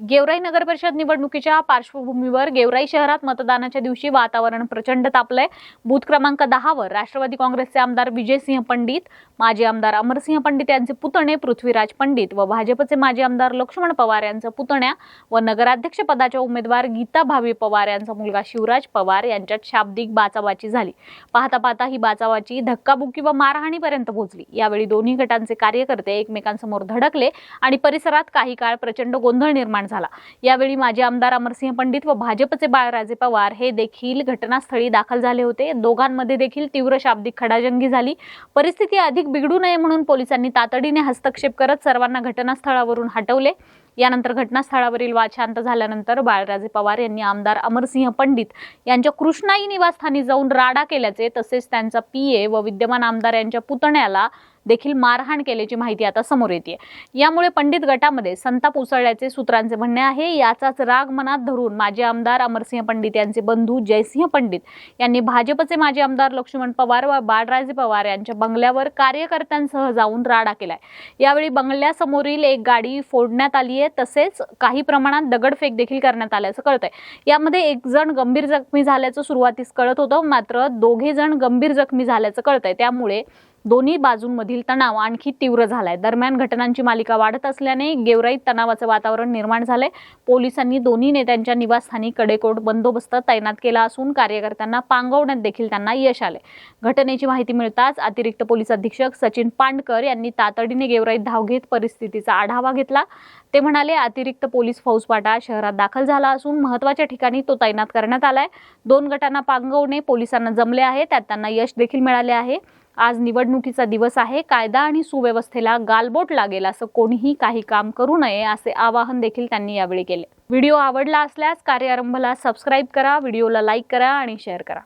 गेवराई नगर परिषद निवडणुकीच्या पार्श्वभूमीवर गेवराई शहरात मतदानाच्या दिवशी वातावरण प्रचंड तापलंय. बूथ क्रमांक दहावर राष्ट्रवादी काँग्रेसचे आमदार विजयसिंह पंडित माजी आमदार अमरसिंह पंडित यांचे पुतणे पृथ्वीराज पंडित व भाजपचे माजी आमदार लक्ष्मण पवार यांचं पुतण्या व नगराध्यक्ष पदाच्या उमेदवार गीता भावी पवार यांचा मुलगा शिवराज पवार यांच्यात शाब्दिक बाचाबाची झाली. पाहता पाहता ही बाचाबाची धक्काबुक्की व मारहाणीपर्यंत पोहोचली. यावेळी दोन्ही गटांचे कार्यकर्ते एकमेकांसमोर धडकले आणि परिसरात काही काळ प्रचंड गोंधळ निर्माण झाला. यावेळी माजी आमदार अमरसिंह पंडित व भाजपचे बाळराजे पवार हे देखील घटनास्थळी दाखल झाले होते. दोघांमध्ये देखील तीव्र शाब्दिक खडाजंगी झाली. परिस्थिती अधिक बिघडू नये म्हणून पोलिसांनी तातडीने हस्तक्षेप करत सर्वांना घटनास्थळावरून हटवले. यानंतर घटनास्थळावरील वाचांत झाल्यानंतर बाळराजे पवार यांनी आमदार अमरसिंह पंडित यांच्या कृष्णाई निवासस्थानी जाऊन राडा केल्याचे तसेच त्यांचा पीए व विद्यमान आमदार यांच्या पुतण्याला देखील मारहाण केल्याची माहिती आता समोर येते यामुळे पंडित गटामध्ये संताप उसळल्याचे सूत्रांचे म्हणणे आहे. याचाच राग मनात धरून माजी आमदार अमरसिंह पंडित यांचे बंधू जयसिंह पंडित यांनी भाजपचे माजी आमदार लक्ष्मण पवार व बाळराजे पवार यांच्या बंगल्यावर कार्यकर्त्यांसह जाऊन राडा केलाय. यावेळी बंगल्यासमोरील एक गाडी फोडण्यात आली आहे तसेच काही प्रमाणात दगडफेक देखील करण्यात आल्याचं कळतंय. यामध्ये एक जण गंभीर जखमी झाल्याचं सुरुवातीस कळत होतं मात्र दोघे जण गंभीर जखमी झाल्याचं कळतंय. त्यामुळे दोन्ही बाजूंमधील तणाव आणखी तीव्र झालाय. दरम्यान घटनांची मालिका वाढत असल्याने गेवराईत तणावाचं वातावरण निर्माण झालंय. पोलिसांनी दोन्ही नेत्यांच्या निवासस्थानी कडेकोट बंदोबस्त तैनात केला असून कार्यकर्त्यांना पांगवण्यात देखील त्यांना यश आले घटनेची माहिती मिळताच अतिरिक्त पोलीस अधीक्षक सचिन पांडकर यांनी तातडीने गेवराईत धाव घेत परिस्थितीचा आढावा घेतला. ते म्हणाले अतिरिक्त पोलीस फौजपाटा शहरात दाखल झाला असून महत्त्वाच्या ठिकाणी तो तैनात करण्यात आलाय. दोन गटांना पांगवणे पोलिसांना जमले आहे. त्यात त्यांना यश देखील मिळाले आहे. आज निवडणुकीचा दिवस आहे. कायदा आणि सुव्यवस्थेला गालबोट लागेल असं कोणीही काही काम करू नये असे आवाहन देखील त्यांनी यावेळी केले. व्हिडिओ आवडला असल्यास कार्यारंभला सबस्क्राईब करा व्हिडिओला लाईक करा आणि शेअर करा.